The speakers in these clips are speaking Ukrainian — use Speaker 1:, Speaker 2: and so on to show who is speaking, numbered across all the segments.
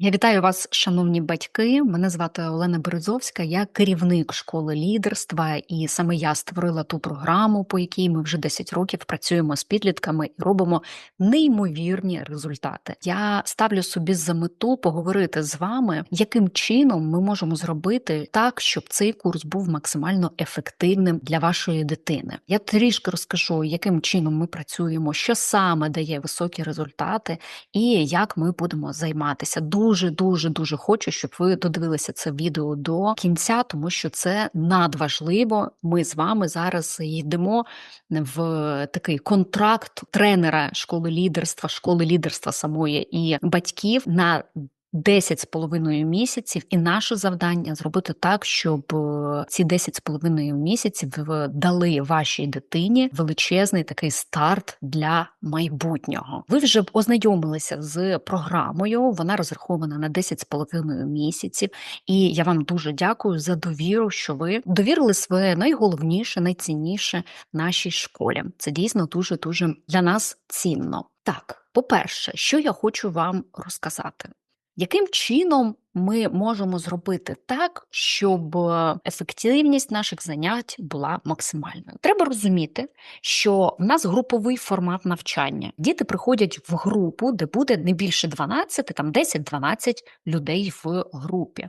Speaker 1: Я вітаю вас, шановні батьки. Мене звати Олена Березовська, я керівник школи лідерства, і саме я створила ту програму, по якій ми вже 10 років працюємо з підлітками і робимо неймовірні результати. Я ставлю собі за мету поговорити з вами, яким чином ми можемо зробити так, щоб цей курс був максимально ефективним для вашої дитини. Я трішки розкажу, яким чином ми працюємо, що саме дає високі результати, і як ми будемо займатися дуже дуже дуже хочу, щоб ви додивилися це відео до кінця, тому що це надважливо. Ми з вами зараз йдемо в такий контракт тренера школи лідерства, школи лідерства самої і батьків на 10 з половиною місяців, і наше завдання зробити так, щоб е, ці 10 з половиною місяців дали вашій дитині величезний такий старт для майбутнього. Ви вже ознайомилися з програмою. Вона розрахована на 10 з половиною місяців. І я вам дуже дякую за довіру, що ви довірили своє найголовніше, найцінніше нашій школі. Це дійсно дуже дуже для нас цінно. Так, по-перше, що я хочу вам розказати яким чином ми можемо зробити так, щоб ефективність наших занять була максимальною? Треба розуміти, що в нас груповий формат навчання. Діти приходять в групу, де буде не більше 12, там 10-12 людей в групі.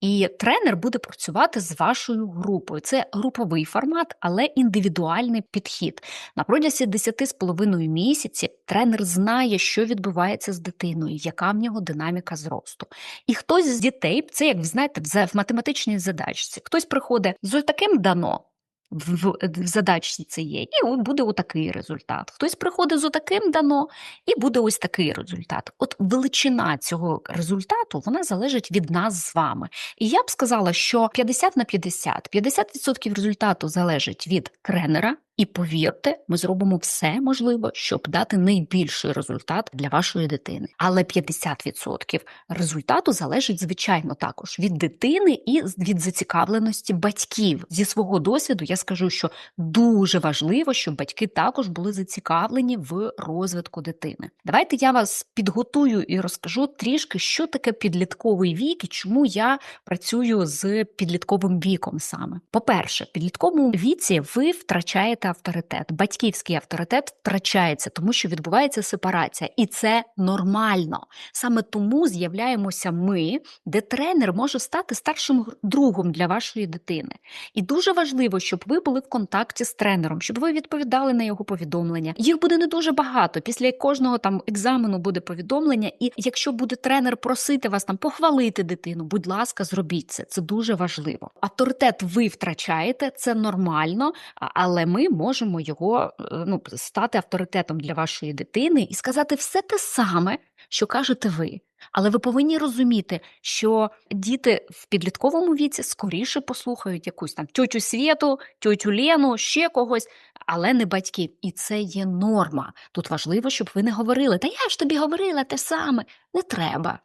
Speaker 1: І тренер буде працювати з вашою групою. Це груповий формат, але індивідуальний підхід. На протязі 10,5 місяців тренер знає, що відбувається з дитиною, яка в нього динаміка зросту. І хтось з дітей, це як знаєте, в математичній задачці, хтось приходить з таким дано в, в задачці це є, і буде отакий результат. Хтось приходить з отаким дано, і буде ось такий результат. От величина цього результату вона залежить від нас з вами. І я б сказала, що 50 на 50, 50% результату залежить від тренера, і повірте, ми зробимо все можливе, щоб дати найбільший результат для вашої дитини. Але 50% результату залежить, звичайно, також від дитини і від зацікавленості батьків. Зі свого досвіду я скажу, що дуже важливо, щоб батьки також були зацікавлені в розвитку дитини. Давайте я вас підготую і розкажу трішки, що таке підлітковий вік і чому я працюю з підлітковим віком саме. По-перше, в підлітковому віці ви втрачаєте авторитет, батьківський авторитет втрачається, тому що відбувається сепарація, і це нормально. Саме тому з'являємося ми, де тренер може стати старшим другом для вашої дитини. І дуже важливо, щоб ви були в контакті з тренером, щоб ви відповідали на його повідомлення. Їх буде не дуже багато. Після кожного там екзамену буде повідомлення. І якщо буде тренер просити вас там похвалити дитину, будь ласка, зробіть це. Це дуже важливо. Авторитет ви втрачаєте, це нормально, але ми можемо його е, ну, стати авторитетом для вашої дитини і сказати все те саме, що кажете ви. Але ви повинні розуміти, що діти в підлітковому віці скоріше послухають якусь там тьотю Свєту, тьотю Лену, ще когось, але не батьків. І це є норма. Тут важливо, щоб ви не говорили. Та я ж тобі говорила те саме. Не треба.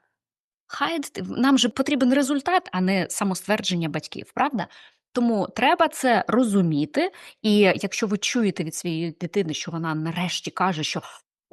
Speaker 1: Хай нам же потрібен результат, а не самоствердження батьків, правда? Тому треба це розуміти, і якщо ви чуєте від своєї дитини, що вона нарешті каже, що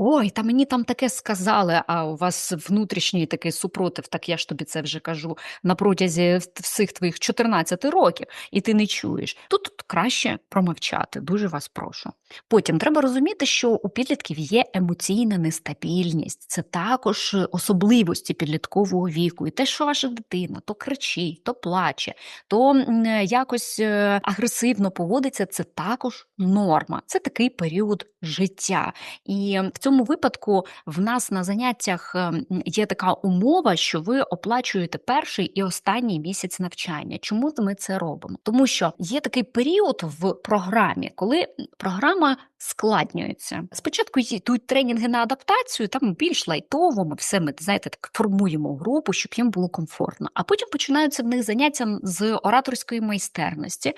Speaker 1: Ой, та мені там таке сказали, а у вас внутрішній такий супротив, так я ж тобі це вже кажу, на протязі всіх твоїх 14 років, і ти не чуєш. Тут, краще промовчати, дуже вас прошу. Потім треба розуміти, що у підлітків є емоційна нестабільність, це також особливості підліткового віку. І те, що ваша дитина то кричить, то плаче, то якось е, агресивно поводиться, це також норма. Це такий період життя. І в випадку в нас на заняттях ем, є така умова, що ви оплачуєте перший і останній місяць навчання. Чому ми це робимо? Тому що є такий період в програмі, коли програма складнюється. Спочатку йдуть тренінги на адаптацію, там більш лайтово, ми все ми знаєте, так формуємо групу, щоб їм було комфортно. А потім починаються в них заняття з ораторської майстерності.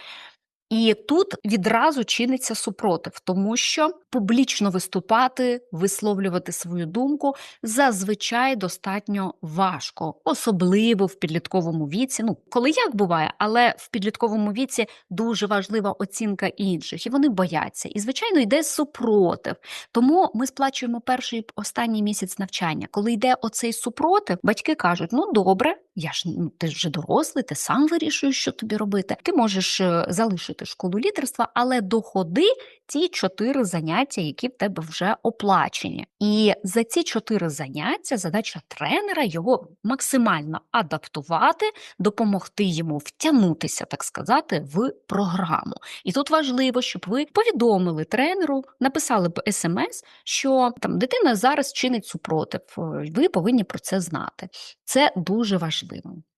Speaker 1: І тут відразу чиниться супротив, тому що публічно виступати, висловлювати свою думку зазвичай достатньо важко, особливо в підлітковому віці. Ну, коли як буває, але в підлітковому віці дуже важлива оцінка інших, і вони бояться. І, звичайно, йде супротив. Тому ми сплачуємо перший останній місяць навчання. Коли йде оцей супротив, батьки кажуть: ну добре, я ж ну, ти вже дорослий, ти сам вирішуєш, що тобі робити. Ти можеш е, залишити школу лідерства, але доходи ті чотири заняття, які в тебе вже оплачені. І за ці чотири заняття задача тренера його максимально адаптувати, допомогти йому втягнутися, так сказати, в програму. І тут важливо, щоб ви повідомили тренеру, написали б смс, що там дитина зараз чинить супротив. е, Ви повинні про це знати. Це дуже важливо.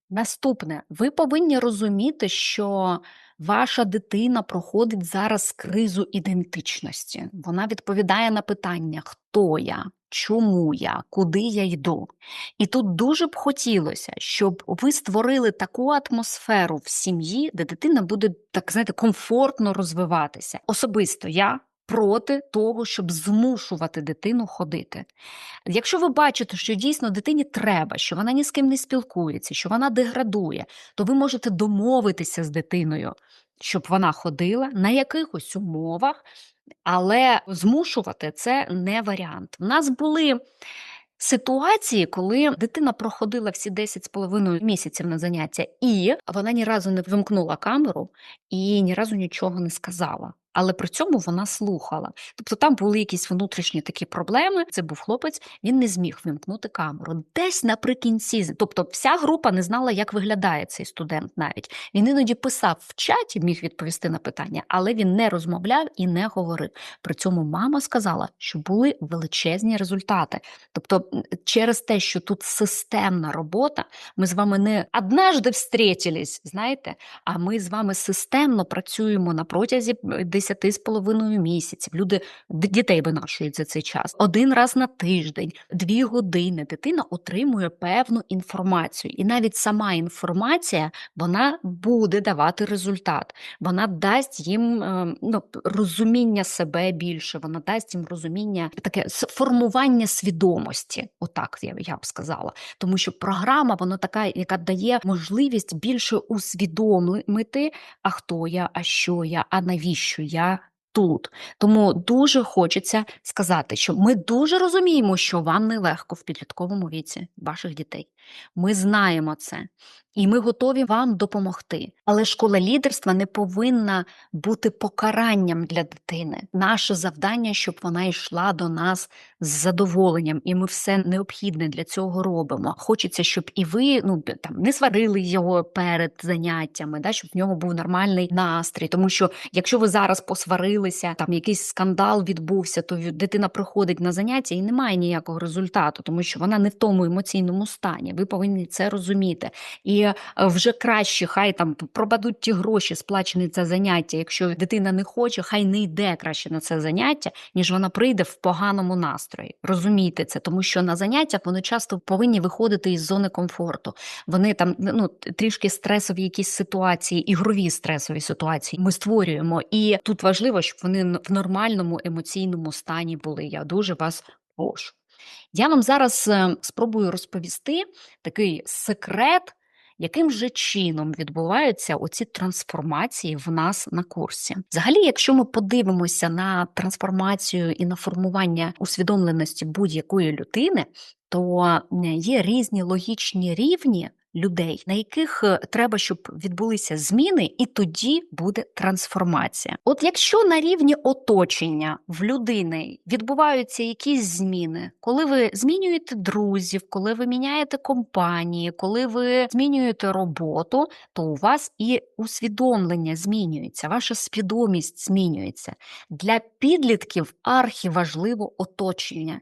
Speaker 1: Наступне, ви повинні розуміти, що ваша дитина проходить зараз кризу ідентичності. Вона відповідає на питання, хто я, чому я, куди я йду. І тут дуже б хотілося, щоб ви створили таку атмосферу в сім'ї, де дитина буде так знаєте, комфортно розвиватися. Особисто я. Проти того, щоб змушувати дитину ходити. Якщо ви бачите, що дійсно дитині треба, що вона ні з ким не спілкується, що вона деградує, то ви можете домовитися з дитиною, щоб вона ходила на якихось умовах, але змушувати це не варіант. У нас були ситуації, коли дитина проходила всі 10 з половиною місяців на заняття, і вона ні разу не вимкнула камеру і ні разу нічого не сказала. Але при цьому вона слухала. Тобто там були якісь внутрішні такі проблеми. Це був хлопець, він не зміг вимкнути камеру. Десь наприкінці, тобто вся група не знала, як виглядає цей студент навіть. Він іноді писав в чаті, міг відповісти на питання, але він не розмовляв і не говорив. При цьому мама сказала, що були величезні результати. Тобто, через те, що тут системна робота, ми з вами не однажды встретились, знаєте, а ми з вами системно працюємо на протязі е, 10 з половиною місяців. Люди дітей винашують за цей час. Один раз на тиждень, дві години дитина отримує певну інформацію. І навіть сама інформація вона буде давати результат. Вона дасть їм е, ну, розуміння себе більше, вона дасть їм розуміння, таке формування свідомості. Отак я, я б сказала. Тому що програма, вона така, яка дає можливість більше усвідомити, а хто я, а що я, а навіщо я тут. Тому дуже хочеться сказати, що ми дуже розуміємо, що вам нелегко в підлітковому віці ваших дітей. Ми знаємо це. І ми готові вам допомогти. Але школа лідерства не повинна бути покаранням для дитини. Наше завдання, щоб вона йшла до нас з задоволенням, і ми все необхідне для цього робимо. Хочеться, щоб і ви ну там не сварили його перед заняттями, да, щоб в нього був нормальний настрій. Тому що якщо ви зараз посварилися, там якийсь скандал відбувся, то дитина приходить на заняття і немає ніякого результату, тому що вона не в тому емоційному стані. Ви повинні це розуміти. І е, вже краще, хай там пропадуть ті гроші, сплачені за заняття. Якщо дитина не хоче, хай не йде краще на це заняття, ніж вона прийде в поганому настрої. Розумійте це, тому що на заняттях вони часто повинні виходити із зони комфорту. Вони там ну трішки стресові якісь ситуації, ігрові стресові ситуації ми створюємо. І тут важливо, щоб вони в нормальному емоційному стані були. Я дуже вас прошу. Я вам зараз е, спробую розповісти такий секрет, яким же чином відбуваються оці трансформації в нас на курсі. Взагалі, якщо ми подивимося на трансформацію і на формування усвідомленості будь-якої людини, то е, є різні логічні рівні. Людей, на яких е, треба, щоб відбулися зміни, і тоді буде трансформація. От якщо на рівні оточення в людини відбуваються якісь зміни, коли ви змінюєте друзів, коли ви міняєте компанії, коли ви змінюєте роботу, то у вас і усвідомлення змінюється, ваша свідомість змінюється. Для підлітків архіважливо оточення.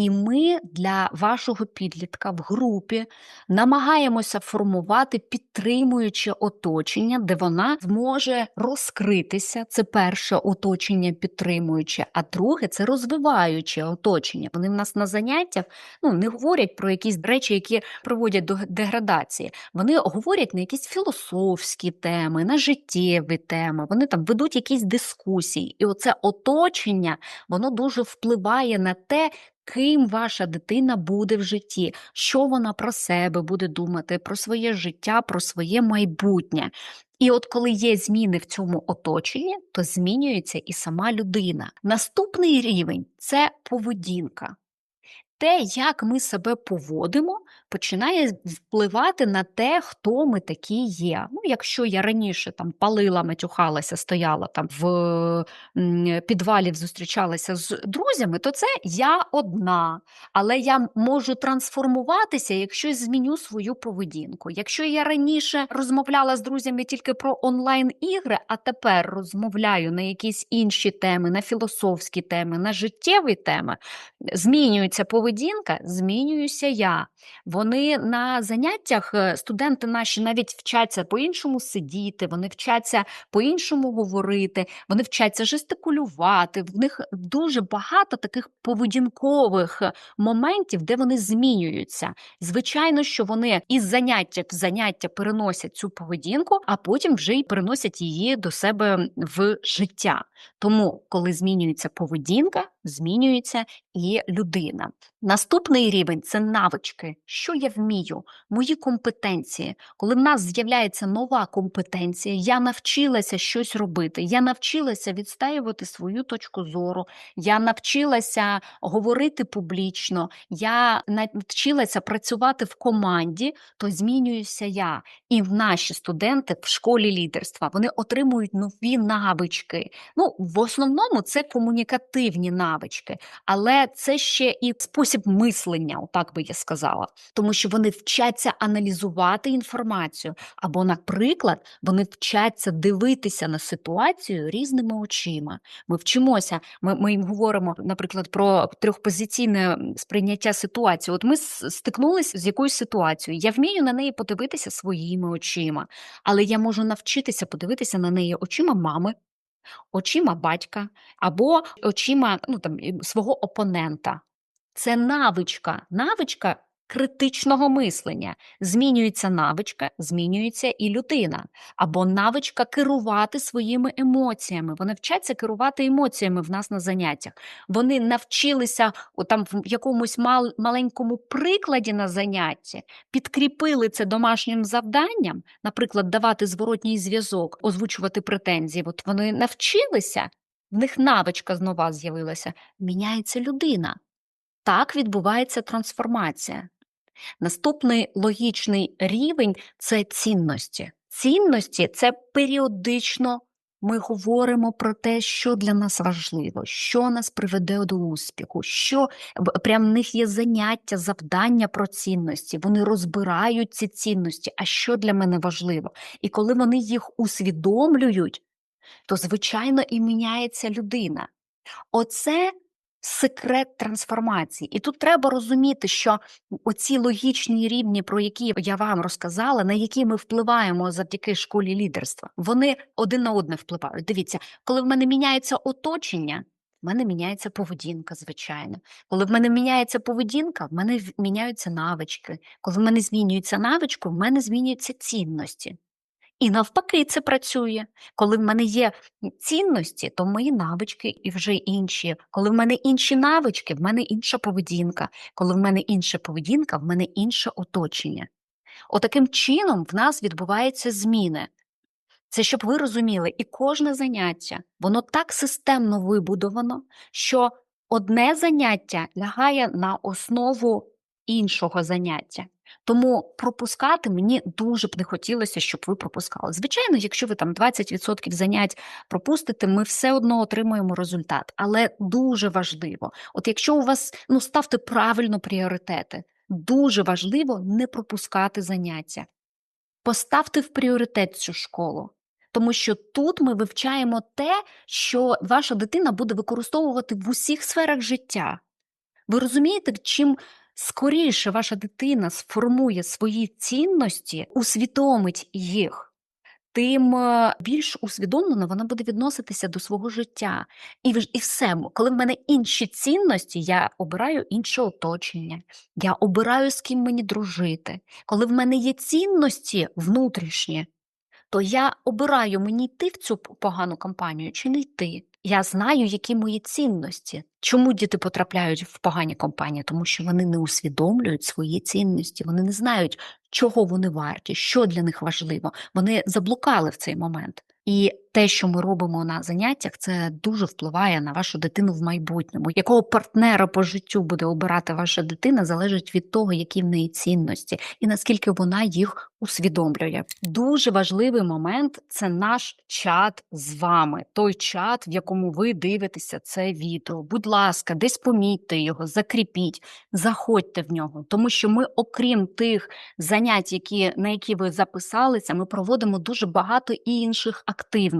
Speaker 1: І ми для вашого підлітка в групі намагаємося формувати підтримуюче оточення, де вона зможе розкритися. Це перше оточення підтримуюче, а друге це розвиваюче оточення. Вони в нас на заняттях ну, не говорять про якісь речі, які приводять до деградації. Вони говорять на якісь філософські теми, на життєві теми. Вони там ведуть якісь дискусії. І оце оточення воно дуже впливає на те, ким ваша дитина буде в житті, що вона про себе буде думати, про своє життя, про своє майбутнє. І от коли є зміни в цьому оточенні, то змінюється і сама людина. Наступний рівень це поведінка. Те, як ми себе поводимо, починає впливати на те, хто ми такі є. Ну, якщо я раніше там палила, матюхалася, стояла там в підвалі, зустрічалася з друзями, то це я одна. Але я можу трансформуватися, якщо зміню свою поведінку. Якщо я раніше розмовляла з друзями тільки про онлайн-ігри, а тепер розмовляю на якісь інші теми, на філософські теми, на життєві теми, змінюється поведінка, змінююся я. Вони на заняттях, е, студенти наші навіть вчаться по-іншому сидіти, вони вчаться по-іншому говорити, вони вчаться жестикулювати. В них дуже багато таких поведінкових е, моментів, де вони змінюються. Звичайно, що вони із заняття в заняття переносять цю поведінку, а потім вже й переносять її до себе в життя. Тому, коли змінюється поведінка, змінюється і людина. Наступний рівень це навички, що я вмію, мої компетенції. Коли в нас з'являється нова компетенція, я навчилася щось робити, я навчилася відстаювати свою точку зору, я навчилася говорити публічно, я навчилася працювати в команді, то змінююся я. І наші студенти в школі лідерства вони отримують нові навички. Ну, в основному це комунікативні навички, але це ще і спосіб мислення, отак би я сказала, тому що вони вчаться аналізувати інформацію, або, наприклад, вони вчаться дивитися на ситуацію різними очима. Ми вчимося, ми, ми їм говоримо, наприклад, про трьохпозиційне сприйняття ситуації. От ми стикнулися з якоюсь ситуацією. Я вмію на неї подивитися своїми очима, але я можу навчитися подивитися на неї очима мами очима батька або очима ну, там, свого опонента. Це навичка, навичка критичного мислення. Змінюється навичка, змінюється і людина, або навичка керувати своїми емоціями. Вони вчаться керувати емоціями в нас на заняттях. Вони навчилися там в якомусь мал, маленькому прикладі на занятті, підкріпили це домашнім завданням, наприклад, давати зворотній зв'язок, озвучувати претензії. От вони навчилися. В них навичка знова з'явилася, міняється людина. Так відбувається трансформація. Наступний логічний рівень це цінності. Цінності це періодично ми говоримо про те, що для нас важливо, що нас приведе до успіху, що прям в них є заняття, завдання про цінності. Вони розбирають ці цінності, а що для мене важливо. І коли вони їх усвідомлюють, то звичайно і міняється людина. Оце секрет трансформації. І тут треба розуміти, що оці логічні рівні, про які я вам розказала, на які ми впливаємо завдяки школі лідерства, вони один на одне впливають. Дивіться, коли в мене міняється оточення. В мене міняється поведінка, звичайно. Коли в мене міняється поведінка, в мене міняються навички. Коли в мене змінюється навичка, в мене змінюються цінності. І навпаки, це працює. Коли в мене є цінності, то мої навички і вже інші. Коли в мене інші навички, в мене інша поведінка. Коли в мене інша поведінка, в мене інше оточення. Отаким чином в нас відбуваються зміни. Це щоб ви розуміли, і кожне заняття, воно так системно вибудовано, що одне заняття лягає на основу іншого заняття. Тому пропускати мені дуже б не хотілося, щоб ви пропускали. Звичайно, якщо ви там 20% занять пропустите, ми все одно отримуємо результат. Але дуже важливо, от якщо у вас ну ставте правильно пріоритети, дуже важливо не пропускати заняття. Поставте в пріоритет цю школу. Тому що тут ми вивчаємо те, що ваша дитина буде використовувати в усіх сферах життя Ви розумієте, чим скоріше ваша дитина сформує свої цінності, усвідомить їх, тим е, більш усвідомлено вона буде відноситися до свого життя. І, і все, коли в мене інші цінності, я обираю інше оточення, я обираю, з ким мені дружити. Коли в мене є цінності внутрішні, то я обираю мені йти в цю погану компанію чи не йти. Я знаю, які мої цінності. Чому діти потрапляють в погані компанії? Тому що вони не усвідомлюють свої цінності, вони не знають, чого вони варті, що для них важливо. Вони заблукали в цей момент. І те, що ми робимо на заняттях, це дуже впливає на вашу дитину в майбутньому. Якого партнера по життю буде обирати ваша дитина, залежить від того, які в неї цінності, і наскільки вона їх усвідомлює. Дуже важливий момент це наш чат з вами, той чат, в якому ви дивитеся це відео. Будь ласка, десь помітьте його, закріпіть, заходьте в нього, тому що ми, окрім тих занять, які, на які ви записалися, ми проводимо дуже багато інших активностей.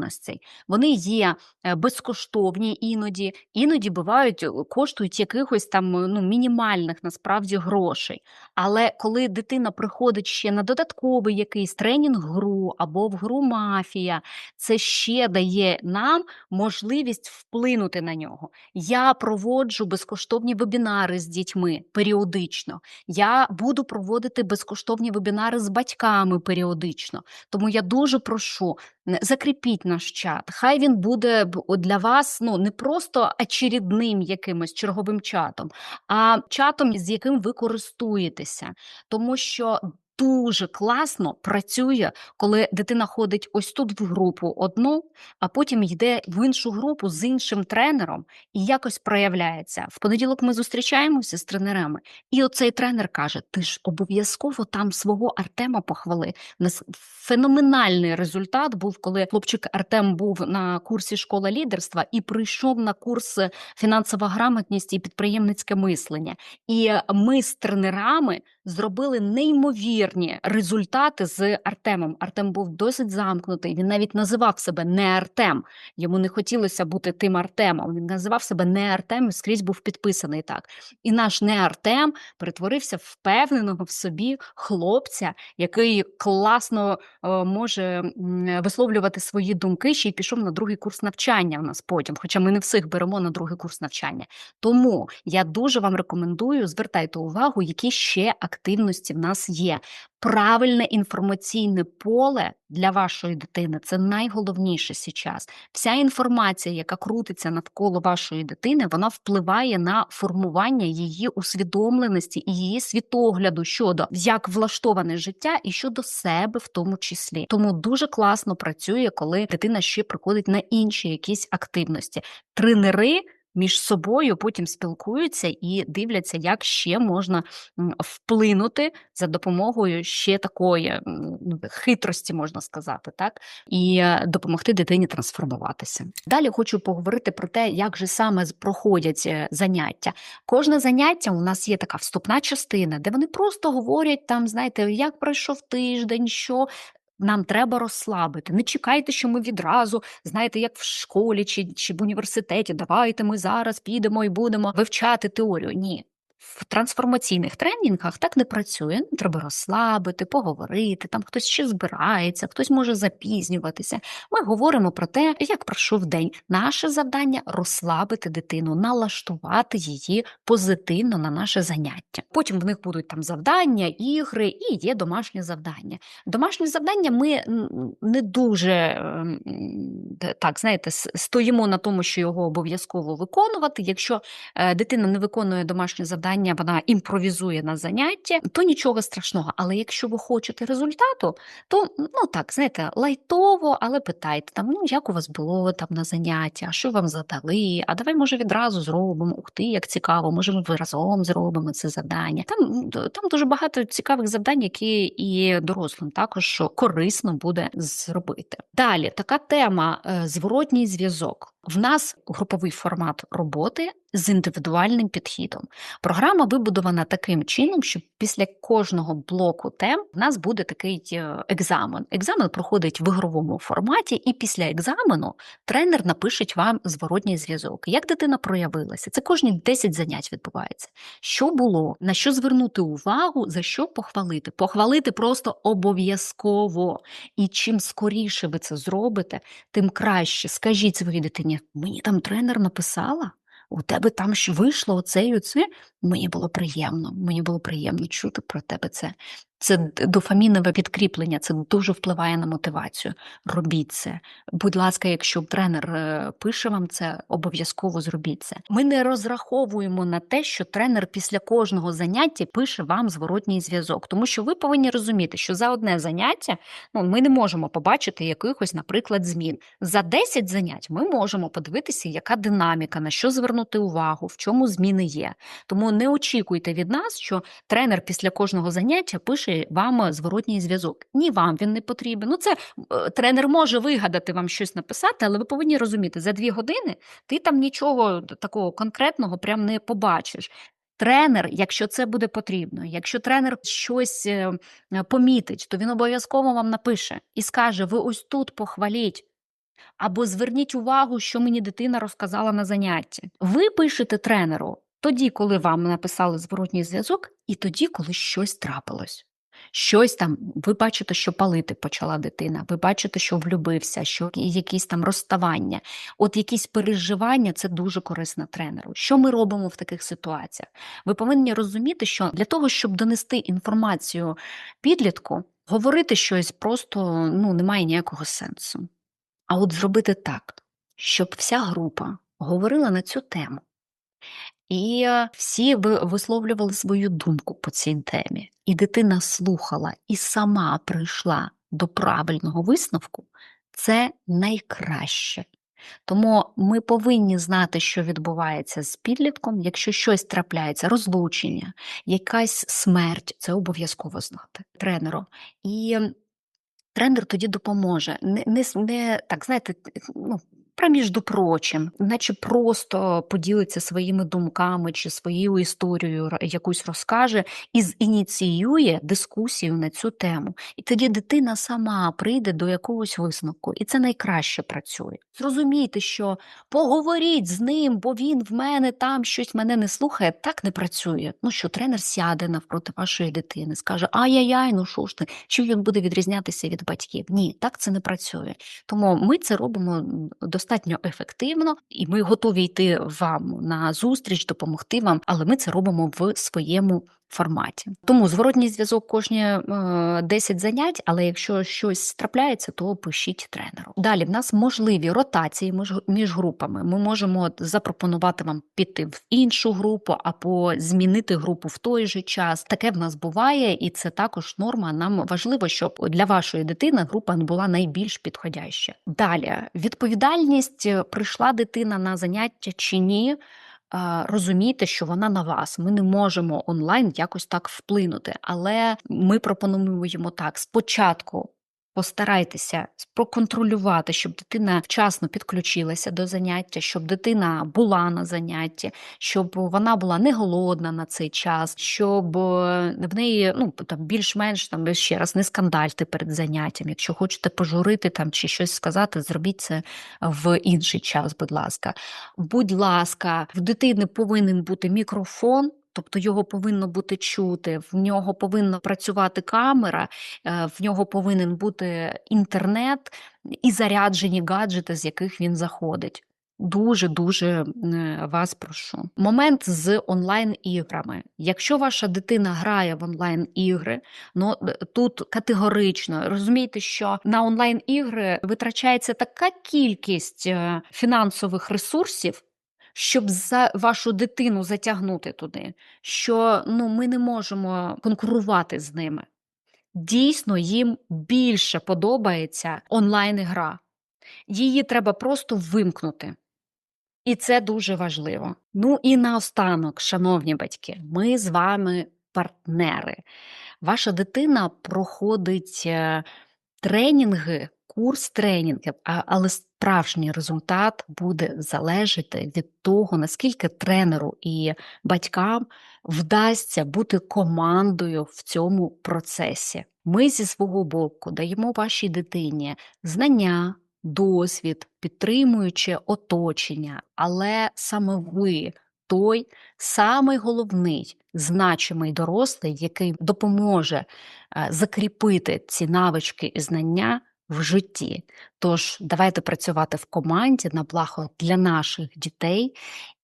Speaker 1: Вони є е, безкоштовні іноді, іноді бувають, е, коштують якихось там е, ну, мінімальних насправді грошей. Але коли дитина приходить ще на додатковий якийсь тренінг гру або в гру мафія, це ще дає нам можливість вплинути на нього. Я проводжу безкоштовні вебінари з дітьми періодично. Я буду проводити безкоштовні вебінари з батьками періодично. Тому я дуже прошу, закріпіть наш чат. Хай він буде для вас ну не просто очередним якимось черговим чатом, а чатом, з яким ви користуєтеся, тому що. Дуже класно працює, коли дитина ходить ось тут в групу одну, а потім йде в іншу групу з іншим тренером і якось проявляється. В понеділок ми зустрічаємося з тренерами, і оцей тренер каже: Ти ж обов'язково там свого Артема похвали. Нас феноменальний результат був, коли хлопчик Артем був на курсі школа лідерства і прийшов на курс фінансова грамотність і підприємницьке мислення. І ми з тренерами зробили неймовірні результати з Артемом. Артем був досить замкнутий. Він навіть називав себе не Артем. Йому не хотілося бути тим Артемом. Він називав себе не Артем і скрізь був підписаний так. І наш не Артем перетворився впевненого в собі хлопця, який класно е, може висловлювати свої думки, ще й пішов на другий курс навчання в нас потім, хоча ми не всіх беремо на другий курс навчання. Тому я дуже вам рекомендую, звертайте увагу, які ще активності в нас є. Правильне інформаційне поле для вашої дитини це найголовніше зараз. Вся інформація, яка крутиться навколо вашої дитини, вона впливає на формування її усвідомленості і її світогляду щодо як влаштоване життя і щодо себе в тому числі. Тому дуже класно працює, коли дитина ще приходить на інші якісь активності. Тренери. Між собою потім спілкуються і дивляться, як ще можна вплинути за допомогою ще такої ну, хитрості, можна сказати, так і е, допомогти дитині трансформуватися. Далі хочу поговорити про те, як же саме проходять е, заняття. Кожне заняття у нас є така вступна частина, де вони просто говорять там, знаєте, як пройшов тиждень, що. Нам треба розслабити. Не чекайте, що ми відразу, знаєте, як в школі чи, чи в університеті. Давайте ми зараз підемо і будемо вивчати теорію. Ні. В трансформаційних тренінгах так не працює. Ну, Треба розслабити, поговорити. Там хтось ще збирається, хтось може запізнюватися. Ми говоримо про те, як пройшов день. Наше завдання розслабити дитину, налаштувати її позитивно на наше заняття. Потім в них будуть там завдання, ігри і є домашнє завдання. Домашнє завдання ми не дуже ем, так, знаєте, стоїмо на тому, що його обов'язково виконувати. Якщо е, дитина не виконує домашнє завдання, вона імпровізує на заняття, то нічого страшного. Але якщо ви хочете результату, то ну так, знаєте, лайтово, але питайте там, ну як у вас було там на заняття, що вам задали? А давай, може, відразу зробимо. Ух ти, як цікаво, може, ми разом зробимо це завдання. Там, там дуже багато цікавих завдань, які і дорослим також корисно буде зробити. Далі така тема е, зворотній зв'язок. В нас груповий формат роботи з індивідуальним підхідом. Програма вибудована таким чином, що після кожного блоку тем в нас буде такий е, екзамен. Екзамен проходить в ігровому форматі, і після екзамену тренер напише вам зворотній зв'язок. Як дитина проявилася? Це кожні 10 занять відбувається. Що було, на що звернути увагу, за що похвалити? Похвалити просто обов'язково. І чим скоріше ви це зробите, тим краще. Скажіть своїй дитині, мені там тренер написала. У тебе там що вийшло оце і оце. Мені було приємно, мені було приємно чути про тебе це. Це дофамінове підкріплення, це дуже впливає на мотивацію. Робіть це. Будь ласка, якщо тренер е, пише вам це, обов'язково зробіть це. Ми не розраховуємо на те, що тренер після кожного заняття пише вам зворотній зв'язок, тому що ви повинні розуміти, що за одне заняття ну, ми не можемо побачити якихось, наприклад, змін. За 10 занять ми можемо подивитися, яка динаміка, на що звернути увагу, в чому зміни є. Тому не очікуйте від нас, що тренер після кожного заняття пише вам зворотній зв'язок. Ні, вам він не потрібен. Ну, це е, тренер може вигадати вам щось написати, але ви повинні розуміти, за дві години ти там нічого такого конкретного прям не побачиш. Тренер, якщо це буде потрібно, якщо тренер щось е, помітить, то він обов'язково вам напише і скаже: ви ось тут похваліть. Або зверніть увагу, що мені дитина розказала на занятті. Ви пишете тренеру тоді, коли вам написали зворотній зв'язок, і тоді, коли щось трапилось. Щось там, ви бачите, що палити почала дитина, ви бачите, що влюбився, що якісь там розставання, от якісь переживання це дуже корисно тренеру. Що ми робимо в таких ситуаціях? Ви повинні розуміти, що для того, щоб донести інформацію підлітку, говорити щось просто ну, немає ніякого сенсу. А от зробити так, щоб вся група говорила на цю тему. І всі висловлювали свою думку по цій темі, і дитина слухала і сама прийшла до правильного висновку, це найкраще. Тому ми повинні знати, що відбувається з підлітком. Якщо щось трапляється, розлучення, якась смерть, це обов'язково знати тренеру. І тренер тоді допоможе. Не, не, не так, знаєте, ну, про між прочим, наче просто поділиться своїми думками чи своєю історією якусь розкаже і зініціює дискусію на цю тему. І тоді дитина сама прийде до якогось висновку, і це найкраще працює. Зрозумійте, що поговоріть з ним, бо він в мене там щось мене не слухає, так не працює. Ну що тренер сяде навпроти вашої дитини, скаже Ай-яй-яй, ну що ж ти, чи він буде відрізнятися від батьків? Ні, так це не працює. Тому ми це робимо достатньо достатньо ефективно, і ми готові йти вам на зустріч, допомогти вам, але ми це робимо в своєму форматі. Тому зворотній зв'язок кожні е, 10 занять, але якщо щось трапляється, то пишіть тренеру. Далі в нас можливі ротації між, між групами. Ми можемо запропонувати вам піти в іншу групу або змінити групу в той же час. Таке в нас буває, і це також норма. Нам важливо, щоб для вашої дитини група була найбільш підходяща. Далі відповідальність прийшла дитина на заняття чи ні розумійте, що вона на вас. Ми не можемо онлайн якось так вплинути, але ми пропонуємо так: спочатку Постарайтеся проконтролювати, щоб дитина вчасно підключилася до заняття, щоб дитина була на занятті, щоб вона була не голодна на цей час, щоб е, в неї ну там більш-менш там ще раз не скандальте перед заняттям. Якщо хочете пожурити там чи щось сказати, зробіть це в інший час. Будь ласка, будь ласка, в дитини повинен бути мікрофон. Тобто його повинно бути чути, в нього повинна працювати камера, е, в нього повинен бути інтернет і заряджені гаджети, з яких він заходить. Дуже дуже вас прошу. Момент з онлайн-іграми. Якщо ваша дитина грає в онлайн-ігри, ну тут категорично розумієте, що на онлайн-ігри витрачається така кількість е, фінансових ресурсів щоб за вашу дитину затягнути туди, що ну, ми не можемо конкурувати з ними. Дійсно, їм більше подобається онлайн-гра. Її треба просто вимкнути. І це дуже важливо. Ну і наостанок, шановні батьки, ми з вами партнери. Ваша дитина проходить е, тренінги, курс тренінгів, але справжній результат буде залежати від того, наскільки тренеру і батькам вдасться бути командою в цьому процесі. Ми зі свого боку даємо вашій дитині знання, досвід, підтримуюче оточення, але саме ви той самий головний значимий дорослий, який допоможе е, закріпити ці навички і знання в житті. Тож давайте працювати в команді на благо для наших дітей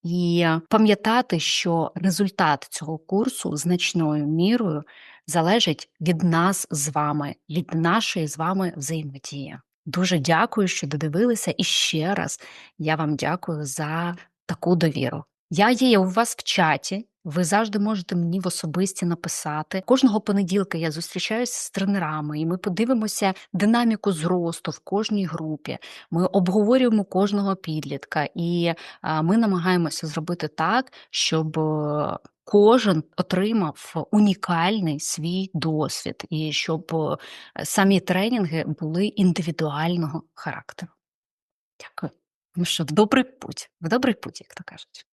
Speaker 1: і пам'ятати, що результат цього курсу значною мірою залежить від нас з вами, від нашої з вами взаємодії. Дуже дякую, що додивилися, і ще раз я вам дякую за таку довіру. Я є у вас в чаті. Ви завжди можете мені в особисті написати. Кожного понеділка я зустрічаюся з тренерами, і ми подивимося динаміку зросту в кожній групі. Ми обговорюємо кожного підлітка, і ми намагаємося зробити так, щоб е, кожен отримав унікальний свій досвід, і щоб е, самі тренінги були індивідуального характеру. Дякую. Ну що, в добрий путь, в добрий путь, як то кажуть.